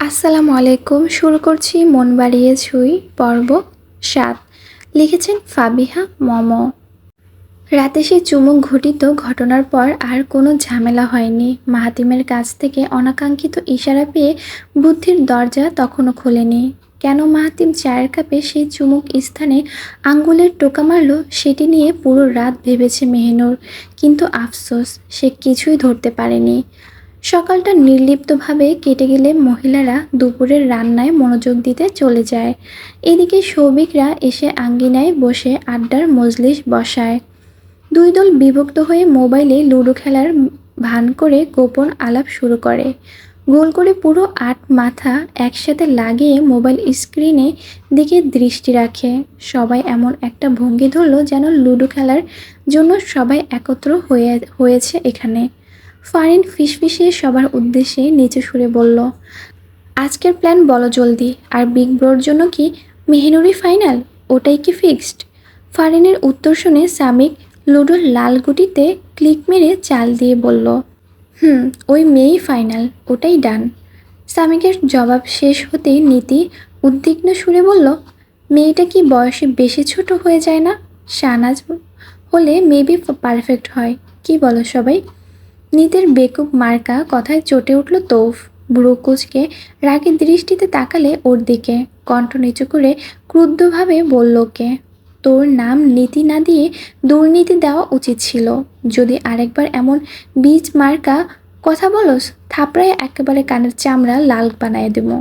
আসসালামু আলাইকুম। শুরু করছি মন বাড়িয়ে ছুঁই পর্ব সাত। লিখেছেন ফাবিহা মম। রাতে সেই চুমুক ঘটিত ঘটনার পর আর কোনো ঝামেলা হয়নি। মাহাতিমের কাছ থেকে অনাকাঙ্ক্ষিত ইশারা পেয়ে বুদ্ধির দরজা তখনও খোলেনি। কেন মাহাতিম চায়ের কাপে সেই চুমুক স্থানে আঙ্গুলের টোকা মারল, সেটি নিয়ে পুরো রাত ভেবেছে মেহনুর। কিন্তু আফসোস, সে কিছুই ধরতে পারেনি। সকালটা নির্লিপ্তভাবে কেটে গেলে মহিলারা দুপুরের রান্নায় মনোযোগ দিতে চলে যায়। এদিকে সৌভিকরা এসে আঙ্গিনায় বসে আড্ডার মজলিস বসায়। দুই দল বিভক্ত হয়ে মোবাইলে লুডো খেলার ভান করে গোপন আলাপ শুরু করে। গোল করে পুরো আট মাথা একসাথে লাগিয়ে মোবাইল স্ক্রিনে দিকে দৃষ্টি রাখে। সবাই এমন একটা ভঙ্গি ধরলো যেন লুডো খেলার জন্য সবাই একত্র হয়ে, হয়েছে এখানে। ফারিন ফিসফিসিয়ে সবার উদ্দেশ্যে নিচে সুরে বলল, আজকের প্ল্যান বলো জলদি, আর বিগ ব্রোর জন্য কি মেহেনুরি ফাইনাল ওটাই কি ফিক্সড ফারিনের উত্তর শুনে সামিক লুডোর লাল গুটিতে ক্লিক মেরে চাল দিয়ে বলল, হুম, ওই মেয়েই ফাইনাল ওটাই ডান সামিকের জবাব শেষ হতেই নীতি উদ্বিগ্ন সুরে বলল, মেয়েটা কি বয়সে বেশি ছোট হয়ে যায় না? শাহনাজ হলে মেবি পারফেক্ট হয়, কি বলো সবাই? নিতের বেকুব মার্কা কথায় চটে উঠল তৌফ। বুড়ো কুচকে রাগের দৃষ্টিতে তাকালে ওর দিকে, কণ্ঠ নিচু করে ক্রুদ্ধভাবে বলল, কে? তোর নাম নীতি না দিয়ে দুর্নীতি দেওয়া উচিত ছিল। যদি আরেকবার এমন বীজ মার্কা কথা বলস, থাপড়ায় একেবারে কানের চামড়া লাল বানায় দেবো।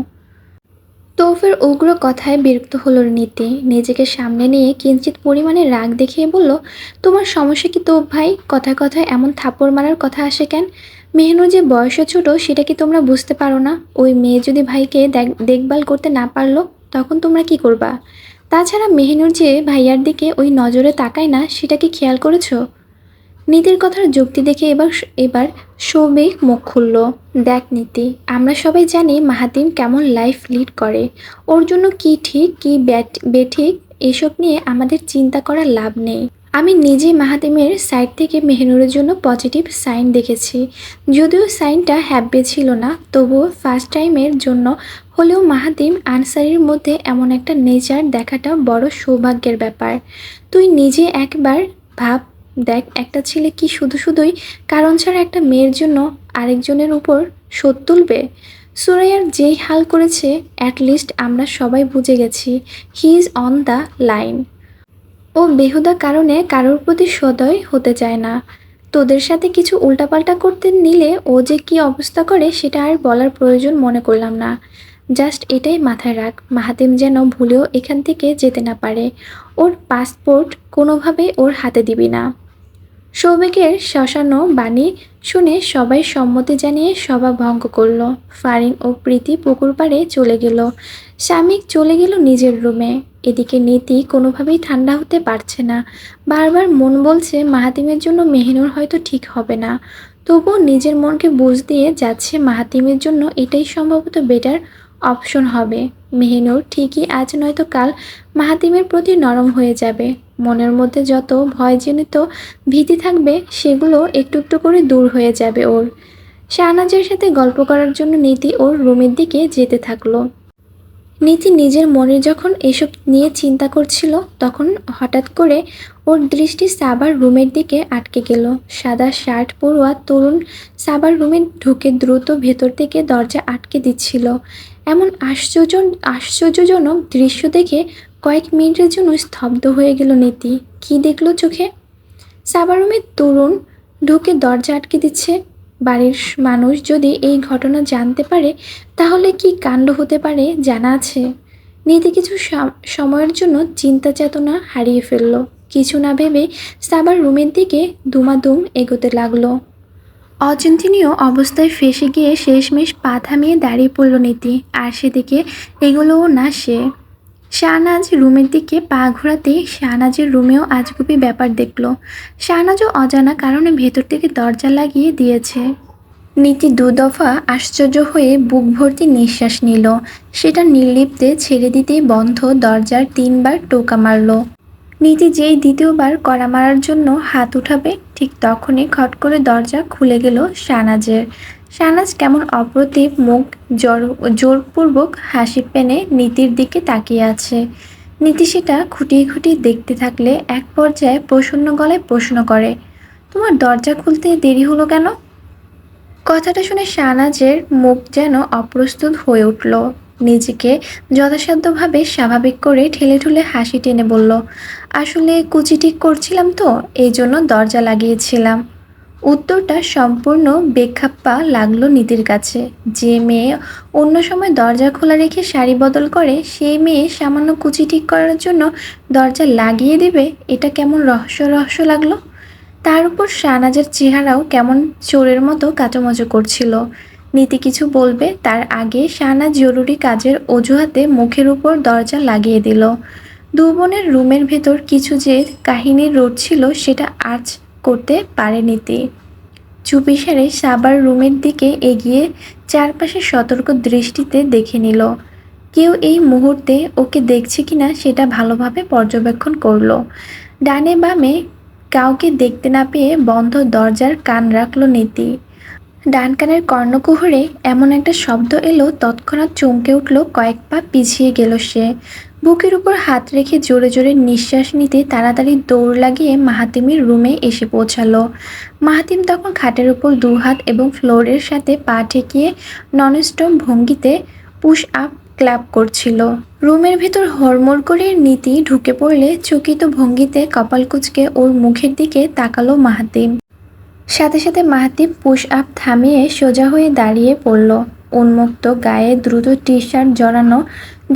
তৌফের উগ্র কথায় বিরক্ত হলো নীতি নিজেকে সামনে নিয়ে কিঞ্চিত পরিমাণে রাগ দেখিয়ে বলল, তোমার সমস্যা কি তোপ ভাই? কথায় কথায় এমন থাপড় মারার কথা আসে কেন? মেহনু যে বয়সে ছোট, সেটা কি তোমরা বুঝতে পারো না? ওই মেয়ে যদি ভাইকে দেখভাল করতে না পারল, তখন তোমরা কি করবা? তাছাড়া মেহনুর যে ভাইয়ার দিকে ওই নজরে তাকায় না, সেটা কি খেয়াল করেছ? নীতির কথার যুক্তি দেখে এবার এবার সৌভিক মুখ খুলল। দেখ নীতি, আমরা সবাই জানি মাহাতিম কেমন লাইফ লিড করে। ওর জন্য কি ঠিক, কি বেঠিক, এসব নিয়ে আমাদের চিন্তা করার লাভ নেই। আমি নিজে মাহাতিমের সাইড থেকে মেহনুরের জন্য পজিটিভ সাইন দেখেছি। যদিও সাইনটা হ্যাপি ছিল না, তবুও ফার্স্ট টাইমের জন্য হলেও মাহাতিম আনসারির মধ্যে এমন একটা নেচার দেখাটা বড় সৌভাগ্যের ব্যাপার। তুই নিজে একবার ভাব দেখ, একটা ছেলে কি শুধু শুধুই কারণ ছাড়া একটা মেয়ের জন্য আরেকজনের উপর শোধ তুলবে? সুরাইয়ার যেই হাল করেছে অ্যাটলিস্ট আমরা সবাই বুঝে গেছি he is on the line ও বেহুদা কারণে কারোর প্রতি সদয় হতে চায় না। তোদের সাথে কিছু উল্টাপাল্টা করতে নিলে ও যে কি অবস্থা করে সেটা আর বলার প্রয়োজন মনে করলাম না। জাস্ট এটাই মাথায় রাখ, মাহাতিম যেন ভুলেও এখান থেকে যেতে না পারে। ওর পাসপোর্ট কোনোভাবেই ওর হাতে দিবি না। সৌভিকের শ্মশানো বাণী শুনে সবাই সম্মতি জানিয়ে সভা ভঙ্গ করল। ফারিন ও প্রীতি পুকুর পাড়ে চলে গেল। স্বামী চলে গেল নিজের রুমে। এদিকে নীতি কোনোভাবেই ঠান্ডা হতে পারছে না। বারবার মন বলছে মাহাতিমের জন্য মেহিনুর হয়তো ঠিক হবে না। তবুও নিজের মনকে বুঝ দিয়ে যাচ্ছে মাহাতিমের জন্য এটাই সম্ভবত বেটার অপশন হবে। মেহিনুর ঠিকই আজ নয়তো কাল মাহাতিমের প্রতি নরম হয়ে যাবে। মনের মধ্যে যত ভয়জনিত ভীতি থাকবে, সেগুলো একটু একটু করে দূর হয়ে যাবে ওর। শাহনাজের সাথে গল্প করার জন্য নীতি ওর রুমের দিকে যেতে থাকল। নীতি নিজের মনে যখন এসব নিয়ে চিন্তা করছিল, তখন হঠাৎ করে ওর দৃষ্টি সাবার রুমের দিকে আটকে গেল। সাদা শার্ট পরোয়া তরুণ সাবার রুমে ঢুকে দ্রুত ভেতর থেকে দরজা আটকে দিচ্ছিল। এমন আশ্চর্য, আশ্চর্যজনক দৃশ্য দেখে কয়েক মিনিটের জন্য স্তব্ধ হয়ে গেল নীতি। কি দেখল চোখে? সাবার রুমের তরুণ ঢুকে দরজা আটকে দিচ্ছে। বাড়ির মানুষ যদি এই ঘটনা জানতে পারে, তাহলে কি কাণ্ড হতে পারে জানা আছে। নীতি কিছু সময়ের জন্য চিন্তা চেতনা হারিয়ে ফেলল। কিছু না ভেবে সাবার রুমের দিকে দুমাদুম এগোতে লাগল। অচিন্তনীয় অবস্থায় ফেসে গিয়ে শেষমেশ পা থামিয়ে দাঁড়িয়ে পড়ল নীতি। আর সেদিকে এগুলোও না সে। শাহনাজ রুমের দিকে পা ঘোরাতেই শাহনাজের রুমেও আজগুবি ব্যাপার দেখল। শাহনাজও অজানা কারণে ভেতর থেকে দরজা লাগিয়ে দিয়েছে। নীতি দু দফা আশ্চর্য হয়ে বুক ভর্তি নিঃশ্বাস নিল। সেটা নির্লিপ্তে ছেড়ে দিতেই বন্ধ দরজার তিনবার টোকা মারল। নীতি যেই দ্বিতীয়বার কড়া মারার জন্য হাত উঠাবে, ঠিক তখনই খট করে দরজা খুলে গেল শাহনাজের। শাহনাজ কেমন অপ্রতিভ মুখ জোরপূর্বক হাসি পেনে নীতির দিকে তাকিয়ে আছে। নীতি সেটা খুঁটিয়ে খুঁটিয়ে দেখতে থাকলে এক পর্যায়ে প্রসন্ন গলায় প্রশ্ন করে, তোমার দরজা খুলতে দেরি হলো কেন? কথাটা শুনে শাহনাজের মুখ যেন অপ্রস্তুত হয়ে উঠল। নিজেকে যথাসাধ্যভাবে স্বাভাবিক করে ঠেলে ঠুলে হাসি টেনে বলল, আসলে কুচি ঠিক করছিলাম তো, এই জন্য দরজা লাগিয়েছিলাম। উত্তরটা সম্পূর্ণ বেখাপ্পা লাগল নীতির কাছে। যে মেয়ে অন্য সময় দরজা খোলা রেখে শাড়ি বদল করে সেই মেয়ে সামান্য কুচি ঠিক করার জন্য দরজা লাগিয়ে দিবে, এটা কেমন রহস্য রহস্য লাগল? তার উপর শাহনাজের চেহারাও কেমন চোরের মতো কাচমচো করছিল। নীতি কিছু বলবে, তার আগে শাহনাজ জরুরি কাজের অজুহাতে মুখের উপর দরজা লাগিয়ে দিল। দু বোনের রুমের ভেতর কিছু যে কাহিনীর রোড ছিল, সেটা আজ করতে পারে নীতি চুপিসারে সাবার রুমের দিকে এগিয়ে চারপাশে সতর্ক দৃষ্টিতে দেখে নিল। কেউ এই মুহূর্তে ওকে দেখছে কিনা সেটা ভালোভাবে পর্যবেক্ষণ করল। ডানে বামে কাউকে দেখতে না পেয়ে বন্ধ দরজার কান রাখল নীতি। ডান কানের কর্ণকুহরে এমন একটা শব্দ এলো, তৎক্ষণাৎ চমকে উঠল, কয়েক পা পিছিয়ে গেল সে। বুকের উপর হাত রেখে জোরে জোরে নিঃশ্বাস নিতে তাড়াতাড়ি দৌড় লাগিয়ে মাহাতিমের রুমে এসে পৌঁছালো। মাহাতিম তখন খাটের উপর দু হাত এবং ফ্লোরের সাথে পা ঠেকিয়ে ননস্টপ ভঙ্গিতে পুশ আপ ক্লাব করছিল। রুমের ভেতর হড়মড় করে নীতি ঢুকে পড়লে চকিত ভঙ্গিতে কপাল কুচকে ওর মুখের দিকে তাকালো মাহাতিম। সাথে সাথে মাহাতিম পুশ আপ থামিয়ে সোজা হয়ে দাঁড়িয়ে পড়ল। উন্মুক্ত গায়ে দ্রুত টি শার্ট জড়ানো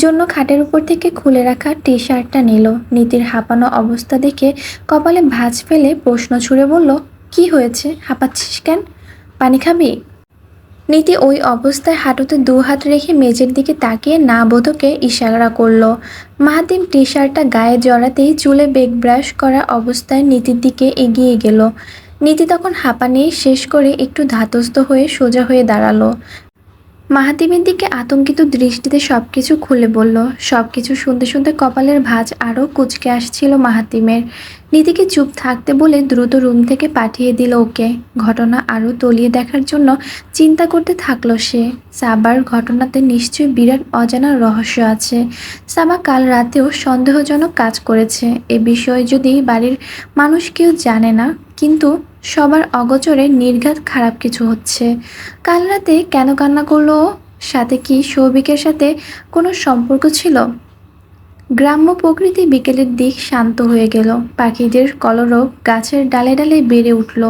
জন্য খাটের উপর থেকে খুলে রাখা টি শার্টটা নিল। নীতির হাঁপানো অবস্থা দেখে কপালে ভাঁজ ফেলে প্রশ্ন ছুড়ে বলল, কি হয়েছে? হাঁপাচ্ছিস কেন? পানি খাবি? নীতি ওই অবস্থায় হাঁটুতে দু হাত রেখে মেঝের দিকে তাকিয়ে না বোধকে ইশারা করল। মাহাতিম টি শার্টটা গায়ে জড়াতেই চুলে বেগ ব্রাশ করা অবস্থায় নীতির দিকে এগিয়ে গেল। নীতি তখন হাঁপানি শেষ করে একটু ধাতস্থ হয়ে সোজা হয়ে দাঁড়াল। মাহাতিমের দিকে আতঙ্কিত দৃষ্টিতে সবকিছু খুলে বলল, সবকিছু শুনতে শুনতে কপালের ভাঁজ আরও কুচকে আসছিল মাহাতিমের। নীতিকে চুপ থাকতে বলে দ্রুত রুম থেকে পাঠিয়ে দিল ওকে। ঘটনা আরও তলিয়ে দেখার জন্য চিন্তা করতে থাকল সে। সাবার ঘটনাতে নিশ্চয়ই বিরাট অজানা রহস্য আছে। সাবা কাল রাতেও সন্দেহজনক কাজ করেছে। এ বিষয়ে যদি বাড়ির মানুষ কেউ জানে না, কিন্তু সবার অগোচরে নির্ঘাত খারাপ কিছু হচ্ছে। কাল রাতে কেন কান্না করল? সাথে কি সৌভিকের সাথে কোনো সম্পর্ক ছিল? গ্রাম্য প্রকৃতি বিকেলের দিক শান্ত হয়ে গেল। পাখিদের কলরব গাছের ডালে ডালে বেড়ে উঠল।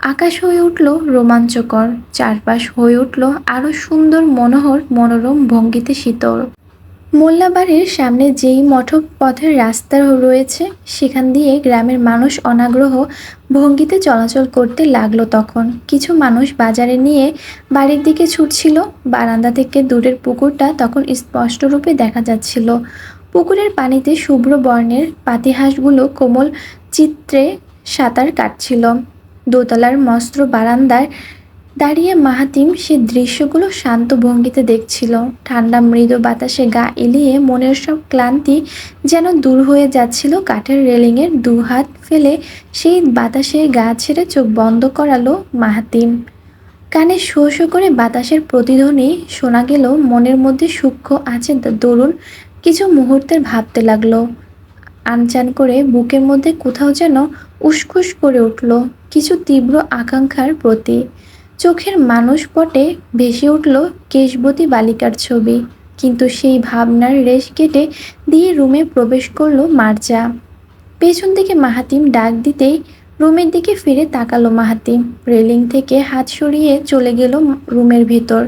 আকাশ হয়ে উঠল রোমাঞ্চকর, চারপাশ হয়ে উঠল আরও সুন্দর মনোহর মনোরম ভঙ্গিতে শীতল। মোল্লাবাড়ির সামনে যেই মঠক পথের রাস্তা রয়েছে, সেখান দিয়ে গ্রামের মানুষ অনাগ্রহ ভঙ্গিতে চলাচল করতে লাগল তখন। কিছু মানুষ বাজারে নিয়ে বাড়ির দিকে ছুটছিল। বারান্দা থেকে দূরের পুকুরটা তখন স্পষ্ট রূপে দেখা যাচ্ছিল। পুকুরের পানিতে শুভ্র বর্ণের পাতিহাঁসগুলো কোমল চিত্রে সাঁতার কাটছিল। দোতলার মস্ত্র বারান্দায় দাঁড়িয়ে মাহাতিম সে দৃশ্যগুলো শান্ত ভঙ্গিতে দেখছিল। ঠান্ডা মৃদু বাতাসে গা এলিয়ে মনের সব ক্লান্তি যেন দূর হয়ে যাচ্ছিল কাঠের রেলিংয়ের দু হাত ফেলে সেই বাতাসে গা ছেড়ে চোখ বন্ধ করালো মাহাতিম। কানে শো শো করে বাতাসের প্রতিধ্বনি শোনা গেল, মনের মধ্যে সূক্ষ্ম আছে দরুন কিছু মুহূর্তের ভাবতে লাগল। আনচান করে বুকের মধ্যে কোথাও যেন উসখুস করে উঠল কিছু তীব্র আকাঙ্ক্ষার প্রতি। চোখের মানুষ পটে ভেসে উঠল কেশবতী বালিকার ছবি, কিন্তু সেই ভাবনার রেশ কেটে দিয়ে রুমে প্রবেশ করল মার্জা। পেছন থেকে মাহাতিম ডাক দিতেই রুমের দিকে ফিরে তাকালো মাহাতিম। রেলিং থেকে হাত সরিয়ে চলে গেল রুমের ভেতর।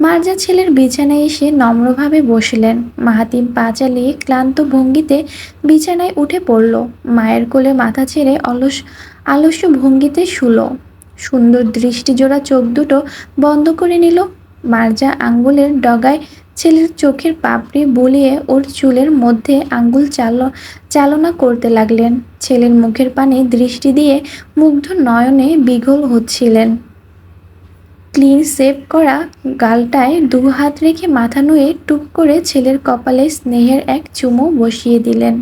মার্জা ছেলের বিছানায় এসে নম্রভাবে বসলেন। মাহাতিম পা চালিয়ে ক্লান্ত ভঙ্গিতে বিছানায় উঠে পড়ল। মায়ের কোলে মাথা ছেড়ে অলস, আলস্য ভঙ্গিতে শুলো। সুন্দর দৃষ্টিজোড়া চোখ দুটো বন্ধ করে নিল। মার্জা আঙ্গুলের ডগায় ছেলের চোখের পাপড়ি বুলিয়ে ওর চুলের মধ্যে আঙ্গুল চাল, চালনা করতে লাগলেন। ছেলের মুখের পানে দৃষ্টি দিয়ে মুগ্ধ নয়নে বিঘল হচ্ছিলেন। ক্লিন সেভ করা গালটায় দু হাত রেখে মাথা নুয়ে টুক করে ছেলের কপালে স্নেহের এক চুমু বসিয়ে দিলেন।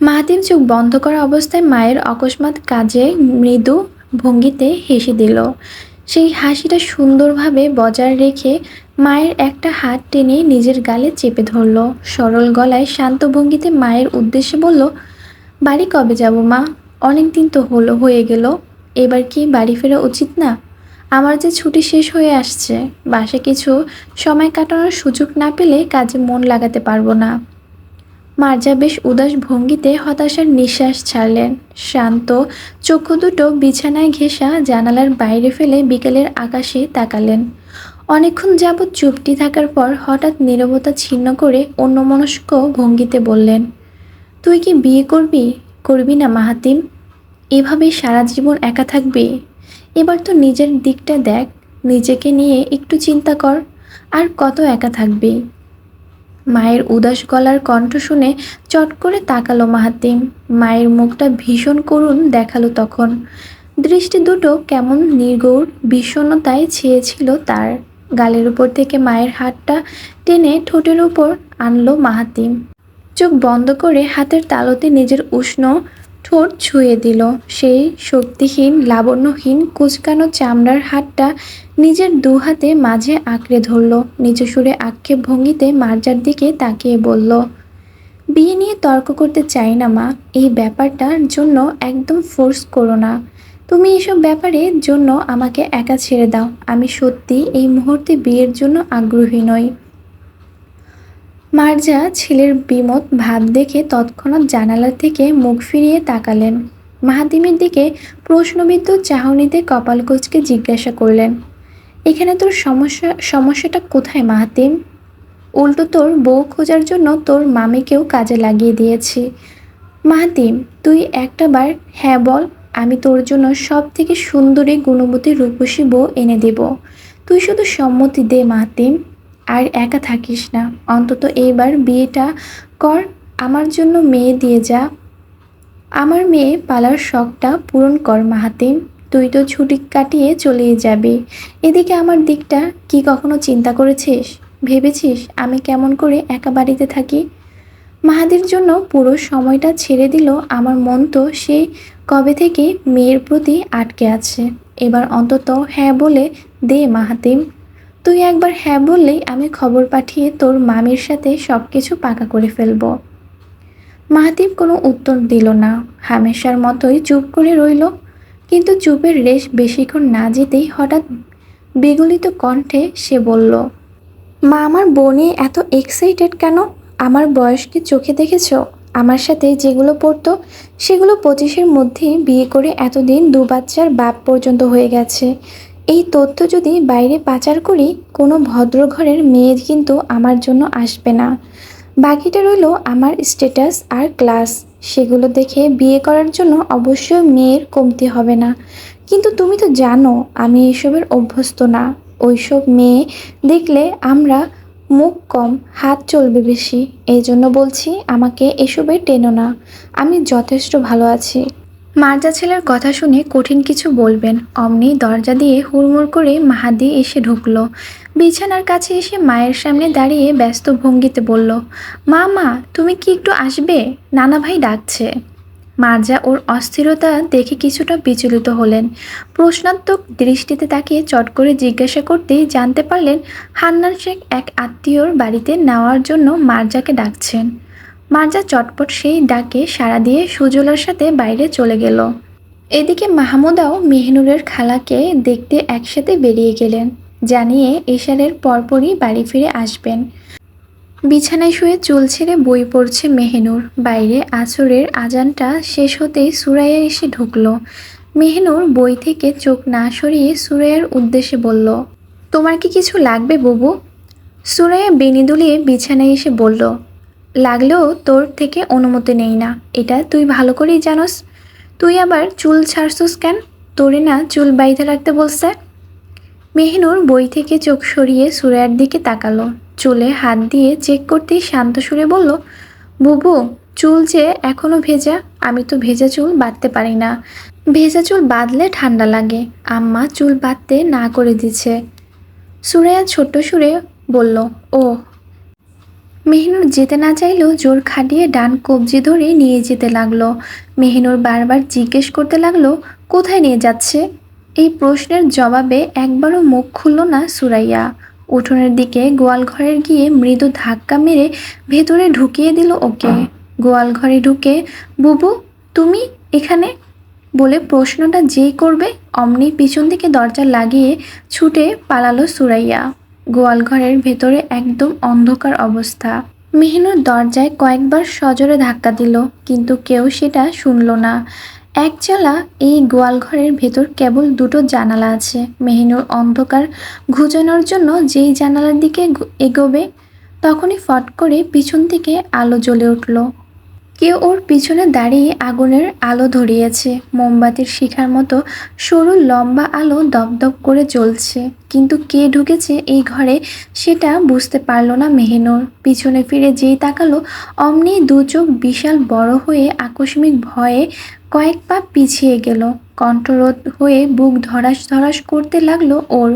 মাহাতিম চোখ বন্ধ করা অবস্থায় মায়ের অকস্মাৎ কাজে মৃদু ভঙ্গিতে হেসে দিল। সেই হাসিটা সুন্দরভাবে বজায় রেখে মায়ের একটা হাত টেনে নিজের গালে চেপে ধরল। সরল গলায় শান্ত ভঙ্গিতে মায়ের উদ্দেশ্যে বলল, বাড়ি কবে যাব মা? অনেক দিন তো হলো, হয়ে গেল। এবার কি বাড়ি ফেরা উচিত না? আমার যে ছুটি শেষ হয়ে আসছে, বাসে কিছু সময় কাটানোর সুযোগ না পেলে কাজে মন লাগাতে পারব না। মার্জা বেশ উদাস ভঙ্গিতে হতাশার নিঃশ্বাস ছাড়লেন। শান্ত চক্ষু দুটো বিছানায় ঘেঁষা জানালার বাইরে ফেলে বিকেলের আকাশে তাকালেন। অনেকক্ষণ যাবৎ চুপটি থাকার পর হঠাৎ নীরবতা ছিন্ন করে অন্যমনস্ক ভঙ্গিতে বললেন, তুই কি বিয়ে করবি? করবি না মাহাতিম? এভাবে সারা জীবন একা থাকবি? এবার তো নিজের দিকটা দেখ, নিজেকে নিয়ে একটু চিন্তা কর, আর কত একা থাকবি। মায়ের উদাস গলার কণ্ঠ শুনে চট করে তাকালো মাহাতিম। মায়ের মুখটা ভীষণ করুণ দেখাল তখন। দৃষ্টি দুটো কেমন নির্গৌর বিষণ্ণতায় ছেয়েছিল তার। গালের উপর থেকে মায়ের হাতটা টেনে ঠোঁটের উপর আনলো মাহাতিম। চোখ বন্ধ করে হাতের তালুতে নিজের উষ্ণ ঠোঁট ছুঁয়ে দিল। সেই শক্তিহীন, লাবণ্যহীন, কুচকানো চামড়ার হাতটা নিজের দু হাতে মাঝে আঁকড়ে ধরল। নিচু সুরে আক্ষেপ ভঙ্গিতে মার্জার দিকে তাকিয়ে বলল, বিয়ে নিয়ে তর্ক করতে চাই না মা। এই ব্যাপারটার জন্য একদম ফোর্স করো না। তুমি এসব ব্যাপারের জন্য আমাকে একা ছেড়ে দাও। আমি সত্যি এই মুহূর্তে বিয়ের জন্য আগ্রহী নই। মার্জা ছেলের বিমত ভাব দেখে তৎক্ষণাৎ জানালা থেকে মুখ ফিরিয়ে তাকালেন। মাহাতিমের দিকে প্রশ্নবিদ্ধ চাহনিতে কপাল কোচকে জিজ্ঞাসা করলেন, এখানে তোর সমস্যা, সমস্যাটা কোথায় মাহাতিম উল্টো তোর বউ খোঁজার জন্য তোর মামিকেও কাজে লাগিয়ে দিয়েছি। মাহাতিম তুই একটা বার হ্যাঁ বল, আমি তোর জন্য সব থেকে সুন্দরী, গুণবতী, রূপসী বউ এনে দেব। তুই শুধু সম্মতি দে মাহাতিম আর একা থাকিস না। অন্তত এইবার বিয়েটা কর, আমার জন্য মেয়ে দিয়ে যা। আমার মেয়ে পালার শখটা পূরণ কর মাহাতিম। তুই তো ছুটি কাটিয়ে চলেই যাবি। এদিকে আমার দিকটা কি কখনো চিন্তা করেছিস? ভেবেছিস আমি কেমন করে একা বাড়িতে থাকি? মাহাদির জন্য পুরো সময়টা ছেড়ে দিল আমার মন তো সেই কবে থেকে মেয়ের প্রতি আটকে আছে। এবার অন্তত হ্যাঁ বলে দে মাহাতিম। তুই একবার হ্যাঁ বললেই আমি খবর পাঠিয়ে তোর মামির সাথে সব কিছু পাকা করে ফেলব। মাহাতিব কোনো উত্তর দিল না। হামেশার মতোই চুপ করে রইল। কিন্তু চুপের রেশ বেশিক্ষণ না যেতেই হঠাৎ বিগলিত কণ্ঠে সে বলল, মা, আমার বোনে এত এক্সাইটেড কেন? আমার বয়সকে চোখে দেখেছ? আমার সাথে যেগুলো পড়তো, সেগুলো পঁচিশের মধ্যেই বিয়ে করে এতদিন দু বাচ্চার বাপ পর্যন্ত হয়ে গেছে। এই তথ্য যদি বাইরে পাচার করি, কোনো ভদ্র ঘরের মেয়ে কিন্তু আমার জন্য আসবে না। বাকিটা রইল আমার স্ট্যাটাস আর ক্লাস। সেগুলো দেখে বিয়ে করার জন্য অবশ্যই মেয়ের কমতি হবে না। কিন্তু তুমি তো জানো, আমি এসবের অভ্যস্ত না। ওইসব মেয়ে দেখলে আমরা মুখ কম, হাত চলবে বেশি। এই জন্য বলছি, আমাকে এসবে টেনো না। আমি যথেষ্ট ভালো আছি। মার্জা ছেলের কথা শুনে কঠিন কিছু বলবেন। অমনি দরজা দিয়ে হুড়মুড় করে মাহাদি এসে ঢুকলো। বিছানার কাছে এসে মায়ের সামনে দাঁড়িয়ে ব্যস্ত ভঙ্গিতে বলল, মা মা, তুমি কি একটু আসবে? নানা ভাই ডাকছে। মার্জা ওর অস্থিরতা দেখে কিছুটা বিচলিত হলেন। প্রশ্নাত্মক দৃষ্টিতে তাকিয়ে চট করে জিজ্ঞাসা করতেই জানতে পারলেন হান্নান শেখ এক আত্মীয়র বাড়িতে নেওয়ার জন্য মার্জাকে ডাকছেন। মার্জা চটপট সেই ডাকে সাড়া দিয়ে সুজলার সাথে বাইরে চলে গেল। এদিকে মাহমুদাও মেহনুরের খালাকে দেখতে একসাথে বেরিয়ে গেলেন, জানিয়ে এশারের পরপরই বাড়ি ফিরে আসবেন। বিছানায় শুয়ে চুল ছেড়ে বই পড়ছে মেহনুর। বাইরে আছরের আজানটা শেষ হতেই সুরাইয়া এসে ঢুকলো। মেহনুর বই থেকে চোখ না সরিয়ে সুরাইয়ার উদ্দেশ্যে বলল, তোমার কি কিছু লাগবে বুবু? সুরাইয়া বেনি দুলিয়ে বিছানায় এসে বলল লাগলেও তোর থেকে অনুমতি নেই না। এটা তুই ভালো করেই জানোস। তুই আবার চুল ছাড়ছস কেন? তোরে না চুল বাইতে রাখতে বলছে। মেহনুর বই থেকে চোখ সরিয়ে সুরাইয়ার দিকে তাকালো। চুলে হাত দিয়ে চেক করতেই শান্ত সুরে বলল, বুবু, চুল যে এখনও ভেজা, আমি তো ভেজা চুল বাঁধতে পারি না। ভেজা চুল বাঁধলে ঠান্ডা লাগে। আম্মা চুল বাঁধতে না করে দিচ্ছে। সুরাইয়া ছোট্ট সুরে বলল ও মেহনুর যেতে না চাইলেও জোর খাটিয়ে ডান কবজি ধরে নিয়ে যেতে লাগল। মেহনুর বারবার জিজ্ঞেস করতে লাগল, কোথায় নিয়ে যাচ্ছে? এই প্রশ্নের জবাবে একবারও মুখ খুলল না সুরাইয়া। উঠোনের দিকে গোয়াল ঘরের গিয়ে মৃদু ধাক্কা মেরে ভেতরে ঢুকিয়ে দিল ওকে। গোয়াল ঘরে ঢুকে, বুবু, তুমি এখানে? বলে প্রশ্নটা যেই করবে, অমনি পিছন দিকে দরজা লাগিয়ে ছুটে পালালো সুরাইয়া। গোয়াল ঘরের ভেতরে একদম অন্ধকার অবস্থা। মেহিনুর দরজায় কয়েকবার সজোরে ধাক্কা দিল, কিন্তু কেউ সেটা শুনল না। একচালা এই গোয়াল ঘরের ভেতর কেবল দুটো জানালা আছে। মেহিনুর অন্ধকার ঘুচানোর জন্য যেই জানালার দিকে এগোবে, তখনই ফট করে পিছন থেকে আলো জ্বলে উঠল। কেউ ওর পিছনে দাঁড়িয়ে আগুনের আলো ধরিয়েছে। মোমবাতির শিখার মতো সরু লম্বা আলো দপদপ করে জ্বলছে। কিন্তু কে ঢুকেছে এই ঘরে সেটা বুঝতে পারল না মেহেনুর। পিছনে ফিরে যেই তাকালো, অমনি দু চোখ বিশাল বড় হয়ে আকস্মিক ভয়ে কয়েক পা পিছিয়ে গেল। কণ্ঠরোধ হয়ে বুক ধরাস ধরাস করতে লাগল ওর।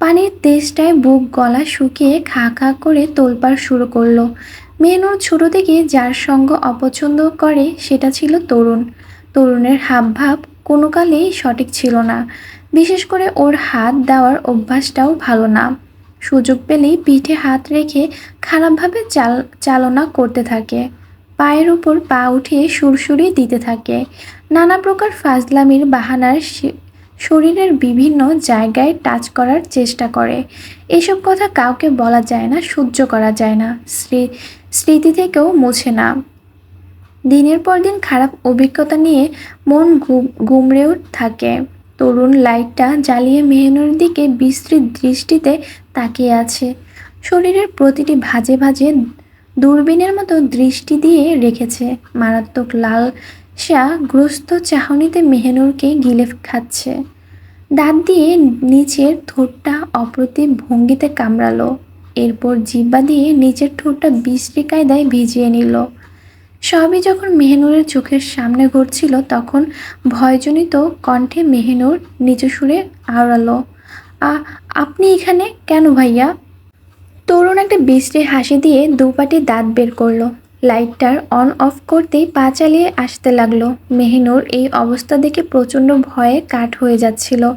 পানির তেজটায় বুক গলা শুকিয়ে খা খা করে তোলপাড় শুরু করল। মেনুর ছোট থেকে যার সঙ্গ অপছন্দ করে সেটা ছিল তরুণ। তরুণের হাবভাব কোনো কালেই সঠিক ছিল না। বিশেষ করে ওর হাত দেওয়ার অভ্যাসটাও ভালো না। সুযোগ পেলেই পিঠে হাত রেখে খারাপভাবে চাল চালনা করতে থাকে। পায়ের উপর পা উঠিয়ে সুরসুরি দিতে থাকে। নানা প্রকার ফাজলামির বাহানার শরীরের বিভিন্ন জায়গায় টাচ করার চেষ্টা করে। এসব কথা কাউকে বলা যায় না, সহ্য করা যায় না। স্মৃ- স্মৃতি থেকেও মুছে না। দিনের পর দিন খারাপ অভিজ্ঞতা নিয়ে মন গুমড়েও থাকে। তরুণ লাইটটা জ্বালিয়ে মেহনুর দিকে বিস্তৃত দৃষ্টিতে তাকিয়ে আছে। শরীরের প্রতিটি ভাজে ভাজে দূরবীনের মতো দৃষ্টি দিয়ে রেখেছে। মারাত্মক লাল সা গ্রস্ত চাহনিতে মেহনুরকে গিলে খাচ্ছে। দাঁত দিয়ে নিচের ঠোঁটটা অপ্রতিম ভঙ্গিতে কামড়ালো। এরপর জিব্বা দিয়ে নিচের ঠোঁটটা বিশ্রী কায়দায় ভিজিয়ে নিল। সবই যখন মেহেনুরের চোখের সামনে ঘটছিল তখন ভয়জনিত কণ্ঠে মেহেনুর নিচু সুরে আওড়ালো, আ, আপনি এখানে কেন ভাইয়া? তরুণ একটা বিশ্রী হাসি দিয়ে দুপাটি দাঁত বের করল। লাইটটার অন অফ করতেই পা চালিয়ে আসতে লাগল। মেহেনুর এই অবস্থা দেখে প্রচণ্ড ভয়ে কাঠ হয়ে যাচ্ছিল।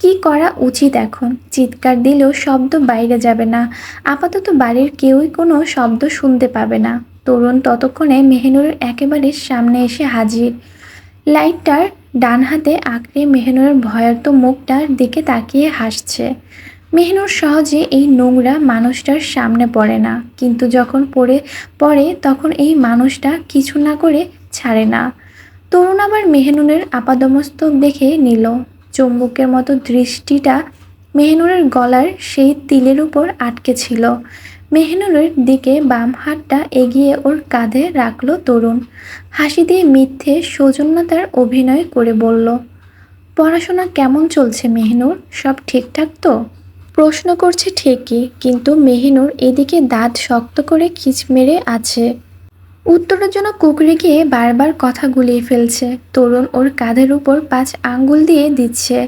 কি করা উচিত এখন? চিৎকার দিলেও শব্দ বাইরে যাবে না। আপাতত বাড়ির কেউই কোনো শব্দ শুনতে পাবে না। তরুণ ততক্ষণে মেহিনুরের একেবারে সামনে এসে হাজির। লাইটটার ডান হাতে আঁকড়ে মেহনুরের ভয়ার্ত মুখটার দিকে তাকিয়ে হাসছে। মেহনুর সহজে এই নোংরা মানুষটার সামনে পড়ে না। কিন্তু যখন পড়ে পড়ে তখন এই মানুষটা কিছু না করে ছাড়ে না। তরুণ আবার মেহনুরের আপাদমস্তক দেখে নিল। চুম্বকের মতো দৃষ্টিটা মেহনুরের গলার সেই তিলের উপর আটকে ছিল। মেহনুরের দিকে বাম হাতটা এগিয়ে ওর কাঁধে রাখল তরুণ। হাসি দিয়ে মিথ্যে সৌজন্যতার অভিনয় করে বলল, পড়াশোনা কেমন চলছে মেহনুর? সব ঠিকঠাক তো? প্রশ্ন করছে ঠিকই, কিন্তু মেহিনুর এদিকে দাঁত শক্ত করে খিচ মেরে আছে। উত্তরের জন্য কুকরে গিয়ে বারবার কথা গুলিয়ে ফেলছে। তরুণ ওর কাঁধের উপর পাঁচ আঙ্গুল দিয়ে দিচ্ছে।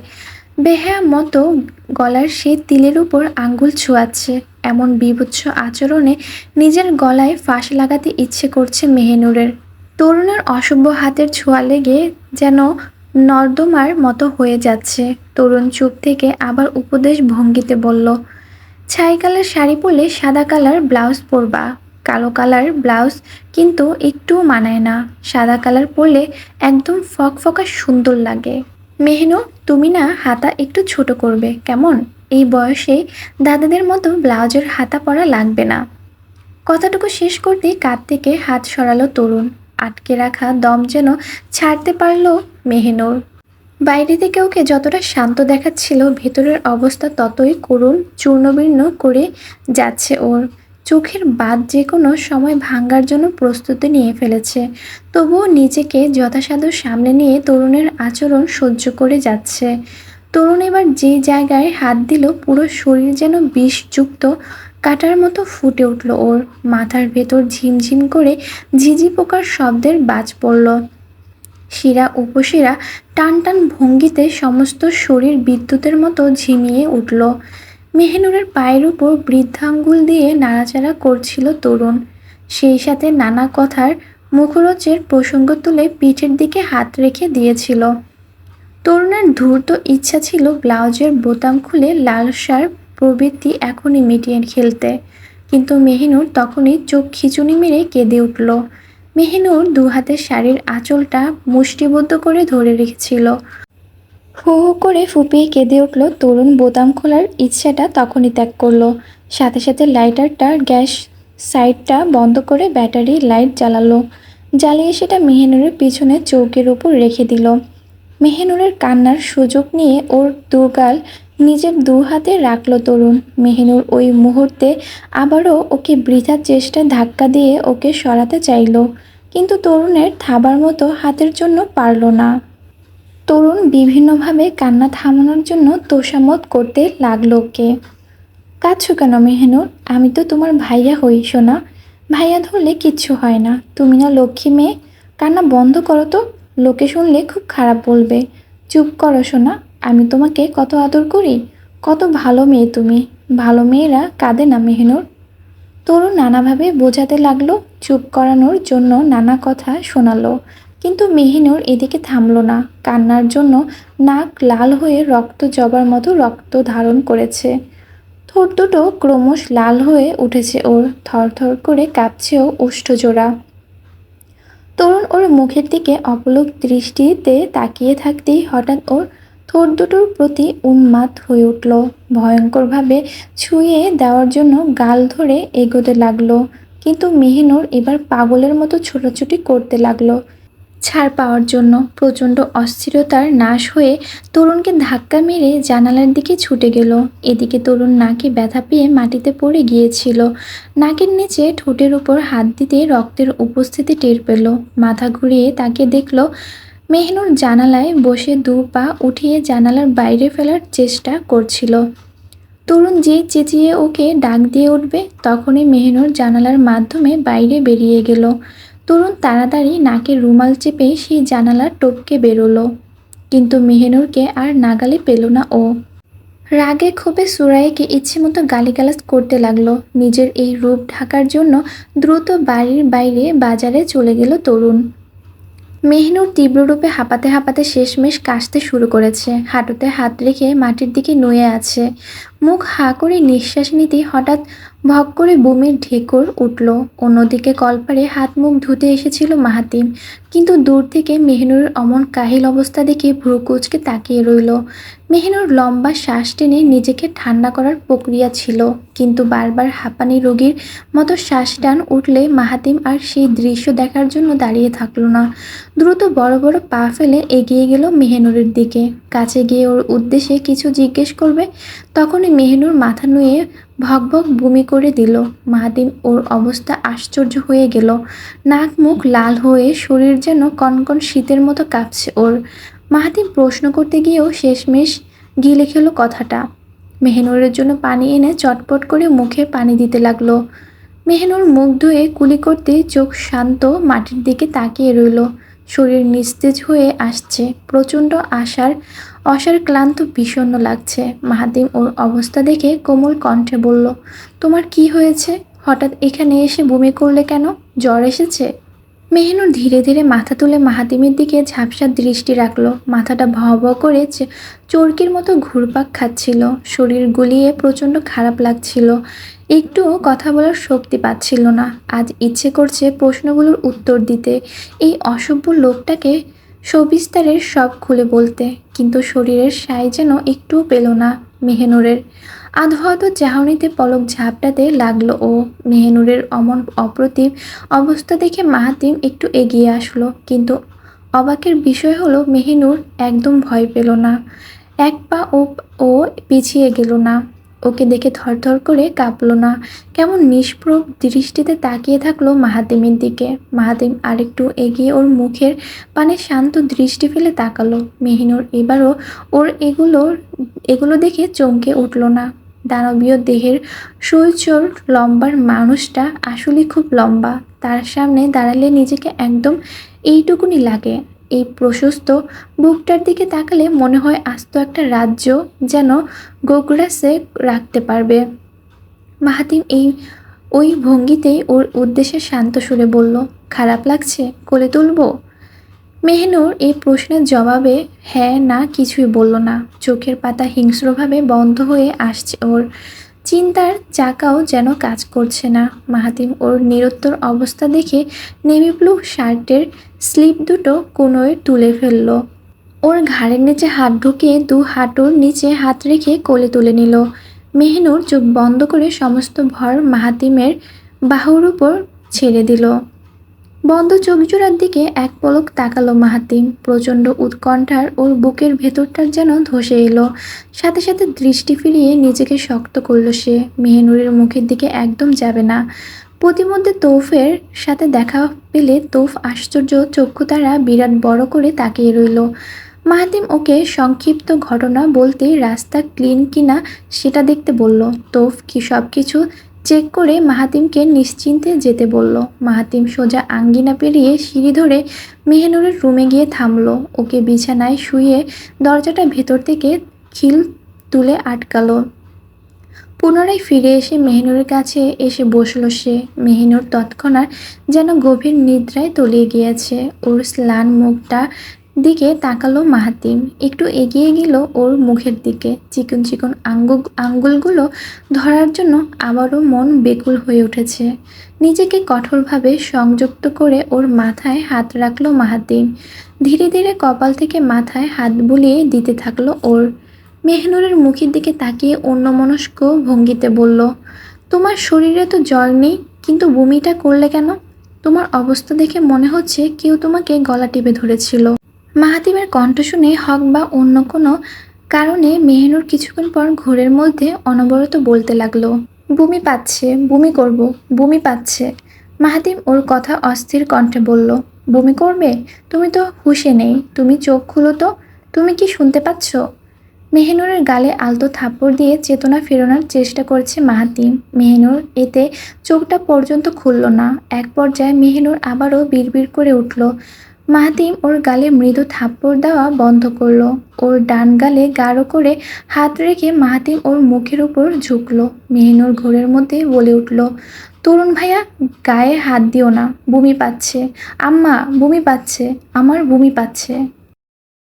বেহা মতো গলার সেই তিলের উপর আঙ্গুল ছোঁয়াচ্ছে। এমন বিভৎস আচরণে নিজের গলায় ফাঁস লাগাতে ইচ্ছে করছে মেহেনুরের। তরুণের অসভ্য হাতের ছোঁয়া লেগে যেন নর্দমার মতো হয়ে যাচ্ছে। তরুণ চুপ থেকে আবার উপদেশ ভঙ্গিতে বলল, ছাই কালার শাড়ি পরলে সাদা কালার ব্লাউজ পরবা। কালো কালার ব্লাউজ কিন্তু একটুও মানায় না। সাদা কালার পরলে একদম ফকফকা সুন্দর লাগে। মেহনু, তুমি না হাতা একটু ছোট করবে, কেমন? এই বয়সে দাদাদের মতো ব্লাউজের হাতা পরা লাগবে না। কথাটুকু শেষ করতে কাঁধ থেকে হাত সরালো তরুণ। আটকে রাখা দম যেন ছাড়তে পারল মেহেনুর। বাইরে থেকে ওকে যতটা শান্ত দেখাচ্ছিল, ভেতরের অবস্থা ততই করুণ, চূর্ণবীর্ণ করে যাচ্ছে ওর। চোখের বাদ যে কোনো সময় ভাঙ্গার জন্য প্রস্তুতি নিয়ে ফেলেছে। তবুও নিজেকে যথাসাধ্য সামনে নিয়ে তরুণের আচরণ সহ্য করে যাচ্ছে। তরুণ এবার যে জায়গায় হাত দিল, পুরো শরীর যেন বিষযুক্ত কাটার মতো ফুটে উঠল ওর। মাথার ভেতর ঝিমঝিম করে ঝিঝি পোকার শব্দের বাজ পড়ল। শিরা উপশিরা টান টান ভঙ্গিতে সমস্ত শরীর বিদ্যুতের মতো ঝিমিয়ে উঠল। মেহেনুরের পায়ের উপর বৃদ্ধাঙ্গুল দিয়ে নাড়াচাড়া করছিল তরুণ। সেই সাথে নানা কথার মুখরোচের প্রসঙ্গ তুলে পিঠের দিকে হাত রেখে দিয়েছিল। তরুণের ধূর্ত ইচ্ছা ছিল ব্লাউজের বোতাম খুলে লাল শার্ট প্রবৃত্তি এখনই মিটিয়ে খেলতে। কিন্তু মেহেনুর তখনই চোখ খিচুনি মেরে কেঁদে উঠল। মেহেনুর দু হাতের শাড়ির আঁচলটা মুষ্টিবদ্ধ করে ধরে রেখেছিল। হু হু করে ফুপিয়ে কেঁদে উঠল তরুণ বোতাম খোলার ইচ্ছাটা তখনই ত্যাগ করল। সাথে সাথে লাইটারটা গ্যাস সাইডটা বন্ধ করে ব্যাটারি লাইট জ্বালালো। জ্বালিয়ে সেটা মেহেনুরের পিছনে চৌকের উপর রেখে দিল। মেহেনুরের কান্নার সুযোগ নিয়ে ওর দুগাল নিজের দু হাতে রাখল তরুণ। মেহেনুর ওই মুহূর্তে আবারও ওকে বৃথা চেষ্টায় ধাক্কা দিয়ে ওকে সরাতে চাইলো। কিন্তু তরুণের থাবার মতো হাতের জন্য পারল না। তরুণ বিভিন্নভাবে কান্না থামানোর জন্য তোষামত করতে লাগল ওকে। কেন মেহেনুর আমি তো তোমার ভাইয়া হই, সোনা। ভাইয়া ধরলে কিচ্ছু হয় না। তুমি না লক্ষ্মী মেয়ে। কান্না বন্ধ করো তো। লোকে শুনলে খুব খারাপ বলবে। চুপ করো, সোনা। আমি তোমাকে কত আদর করি। কত ভালো মেয়ে তুমি। ভালো মেয়েরা কাঁদে না মেহেনুর? তরুণ নানাভাবে বোঝাতে লাগল। চুপ করানোর জন্য নানা কথা শোনালো। কিন্তু মেহিনুর এদিকে থামলো না। কান্নার জন্য নাক লাল হয়ে রক্ত জবার মতো রক্ত ধারণ করেছে। ঠোঁট দুটো ক্রমশ লাল হয়ে উঠেছে ওর। থরথর করে কাঁপছেও ওষ্ঠজোড়া তরুণ ওর মুখের দিকে অপলক দৃষ্টিতে তাকিয়ে থাকতেই হঠাৎ ওর ঠোঁট দুটোর প্রতি উন্মাদ হয়ে উঠল। ভয়ঙ্করভাবে ছুঁয়ে দেওয়ার জন্য গাল ধরে এগোতে লাগল। কিন্তু মেহিনুর এবার পাগলের মতো ছোটাছুটি করতে লাগল। ছাড় পাওয়ার জন্য প্রচণ্ড অস্থিরতার নাশ হয়ে তরুণকে ধাক্কা মেরে জানালার দিকে ছুটে গেল। এদিকে তরুণ নাকে ব্যথা পেয়ে মাটিতে পড়ে গিয়েছিল। নাকের নিচে ঠোঁটের উপর হাত দিতে রক্তের উপস্থিতি টের পেল। মাথা ঘুরিয়ে তাকে দেখল মেহনুর জানালায় বসে দু পা উঠিয়ে জানালার বাইরে ফেলার চেষ্টা করছিল। তরুণ যে চেঁচিয়ে ওকে ডাক দিয়ে উঠবে, তখনই মেহনুর জানালার মাধ্যমে বাইরে বেরিয়ে গেল। তরুণ তাড়াতাড়ি নাকে রুমাল চেপে সেই জানালা টপকে বেরোলো। কিন্তু মেহেনুরকে আর নাগালে পেল না ও। রাগে ক্ষোভে সুরাইকে ইচ্ছে মতো গালিগালাজ করতে লাগল। নিজের এই রূপ ঢাকার জন্য দ্রুত বাড়ির বাইরে বাজারে চলে গেল তরুণ। মেহনুর তীব্ররূপে হাঁপাতে হাঁপাতে শেষমেশ কাশতে শুরু করেছে। হাঁটুতে হাত রেখে মাটির দিকে নুয়ে আছে। মুখ হা করে নিঃশ্বাস নিতে হঠাৎ ভক করে বমির ঢেকর উঠল। অন্যদিকে কলপারে হাত মুখ ধুতে এসেছিল মাহাতিম। কিন্তু দূর থেকে মেহনুরের অমন কাহিল অবস্থা দেখে ভ্রুকুচকে তাকিয়ে রইল। মেহনুর লম্বা শ্বাস টেনে নিজেকে ঠান্ডা করার প্রক্রিয়া ছিল। কিন্তু বারবার হাঁপানি রোগীর মতো শ্বাস টান উঠলে মাহাতিম আর সেই দৃশ্য দেখার জন্য দাঁড়িয়ে থাকল না। দ্রুত বড় বড় পা ফেলে এগিয়ে গেল মেহেনুরের দিকে। কাছে গিয়ে ওর উদ্দেশ্যে কিছু জিজ্ঞেস করবে, তখনই মেহেনুর মাথা নুয়ে ভক ভক বমি করে দিল। মাহাতিম ওর অবস্থা আশ্চর্য হয়ে গেল। নাক মুখ লাল হয়ে শরীর যেন কনকন শীতের মতো কাঁপছে ওর। মাহাতিম প্রশ্ন করতে গিয়েও শেষমেশ গিলে খেলো কথাটা। মেহেনুরের জন্য পানি এনে চটপট করে মুখে পানি দিতে লাগল। মেহেনুর মুখ ধুয়ে কুলি করতে চোখ শান্ত মাটির দিকে তাকিয়ে রইল। শরীর নিস্তেজ হয়ে আসছে। প্রচণ্ড আশার অসার ক্লান্ত, বিষণ্ণ লাগছে। মাহাতিম ওর অবস্থা দেখে কোমল কণ্ঠে বলল, তোমার কি হয়েছে? হঠাৎ এখানে এসে বমি করলে কেন? জ্বর এসেছে? মেহনুর ধীরে ধীরে মাথা তুলে মাহাতিমের দিকে ঝাপসা দৃষ্টি রাখল। মাথাটা ভহ করে চরকির মতো ঘুরপাক খাচ্ছিল। শরীর গুলিয়ে প্রচণ্ড খারাপ লাগছিল। একটুও কথা বলার শক্তি পাচ্ছিল না। আজ ইচ্ছে করছে প্রশ্নগুলোর উত্তর দিতে। এই অসভ্য লোকটাকে সবিস্তারের সব খুলে বলতে, কিন্তু শরীরের সাই যেন একটুও পেল না মেহেনুরের। আধহত চাহনিতে পলক ঝাপটাতে লাগল ও মেহেনুরের অমন অপ্রতিম অবস্থা দেখে মাহাতিম একটু এগিয়ে আসলো, কিন্তু অবাকের বিষয় হলো মেহেনুর একদম ভয় পেল না। এক পা ও ও পিছিয়ে গেল না। ওকে দেখে থরথর করে কাঁপল না। কেমন নিষ্প্রভ দৃষ্টিতে তাকিয়ে থাকল মাহাতিমের দিকে। মাহাতিম আরেকটু এগিয়ে ওর মুখের পানে শান্ত দৃষ্টি ফেলে তাকালো। মেহিনুর এবারও ওর এগুলোর এগুলো দেখে চমকে উঠল না। দানবীয় দেহের সুচর লম্বার মানুষটা আসলে খুব লম্বা। তার সামনে দাঁড়ালে নিজেকে একদম এইটুকুনি লাগে। এই প্রশস্ত বুকটার দিকে তাকালে মনে হয় আস্ত একটা রাজ্য যেন গোগ্রাসে রাখতে পারবে। মাহাতিম এই, ওই ভঙ্গিতেই ওর উদ্দেশ্যে শান্ত সুরে বলল, খারাপ লাগছে? কোলে তুলবো? মেহনুর এই প্রশ্নের জবাবে হ্যাঁ না কিছুই বলল না। চোখের পাতা হিংস্রভাবে বন্ধ হয়ে আসছে ওর চিন্তার চাকাও যেন কাজ করছে না। মাহাতিম ওর নিরত্তর অবস্থা দেখে নেভি ব্লু শার্টের স্লিপ দুটো কোনোয় তুলে ফেলল। ওর ঘাড়ের নিচে হাত ঢুকিয়ে দু হাঁটুর নিচে হাত রেখে কোলে তুলে নিল। মেহনুর চোখ বন্ধ করে সমস্ত ভর মাহাতিমের বাহুর উপর ছেড়ে দিল। বন্ধ চোখ জোড়ার দিকে এক পলক তাকালো মাহাতিম প্রচণ্ড উৎকণ্ঠার ওর বুকের ভেতরটার যেন ধসে এলো। সাথে সাথে দৃষ্টি ফিরিয়ে নিজেকে শক্ত করল সে। মেহনুরের মুখের দিকে একদম যাবে না। প্রতিমধ্যে তৌফের সাথে দেখা পেলে তৌফ আশ্চর্য চক্ষু তারা বিরাট বড় করে তাকিয়ে রইল। মাহাতিম ওকে সংক্ষিপ্ত ঘটনা বলতে রাস্তা ক্লিন কিনা সেটা দেখতে বলল, তোফ কি সব কিছু চেক করে মাহাতিমকে নিশ্চিন্তে যেতে বলল। মাহাতিম সোজা আঙ্গিনা পেরিয়ে সিঁড়ি ধরে মেহেনুরের রুমে গিয়ে থামল। ওকে বিছানায় শুয়ে দরজাটা ভেতর থেকে খিল তুলে আটকালো। পুনরায় ফিরে এসে মেহনুরের কাছে এসে বসল সে। মেহনুর তৎক্ষণাৎ যেন গভীর নিদ্রায় তলিয়ে গিয়েছে। ওর স্লান মুখটা দিকে তাকালো মাহাতিম। একটু এগিয়ে গেল ওর মুখের দিকে। চিকন চিকন আঙ্গু আঙ্গুলগুলো ধরার জন্য আবারও মন বেকুল হয়ে উঠেছে। নিজেকে কঠোরভাবে সংযুক্ত করে ওর মাথায় হাত রাখল মাহাতিম। ধীরে ধীরে কপাল থেকে মাথায় হাত বুলিয়ে দিতে থাকল ওর। মেহনুরের মুখের দিকে তাকিয়ে অন্যমনস্ক ভঙ্গিতে বলল, তোমার শরীরে তো জল নেই, কিন্তু বমিটা করলে কেন? তোমার অবস্থা দেখে মনে হচ্ছে কেউ তোমাকে গলা টিপে ধরেছিল। মাহাতিমের কণ্ঠ শুনে হক বা অন্য কোনো কারণে মেহেনুর কিছুক্ষণ পর ঘোরের মধ্যে অনবরত বলতে লাগল বুমি পাচ্ছে বুমি করব বুমি পাচ্ছে। মাহাতিম ওর কথা অস্থির কণ্ঠে বলল বমি করবে? তুমি তো হুশে নেই, তুমি চোখ খুলো তো, তুমি কি শুনতে পাচ্ছ? মেহেনুরের গালে আলতো থাপ্পড় দিয়ে চেতনা ফেরানোর চেষ্টা করছে মাহাতিম। মেহেনুর এতে চোখটা পর্যন্ত খুলল না। এক পর্যায়ে মেহেনুর আবারও বিড়বিড় করে উঠল মাহাতিম ওর গালে মৃদু থাপ্পড় দেওয়া বন্ধ করল। ওর ডান গালে গাঢ় করে হাত রেখে মাহাতিম ওর মুখের উপর ঝুঁকলো। মেহিনুর ঘোরের মধ্যে বলে উঠল, তরুণ ভাইয়া, গায়ে হাত দিও না, বমি পাচ্ছে। আম্মা, বমি পাচ্ছে, আমার বমি পাচ্ছে।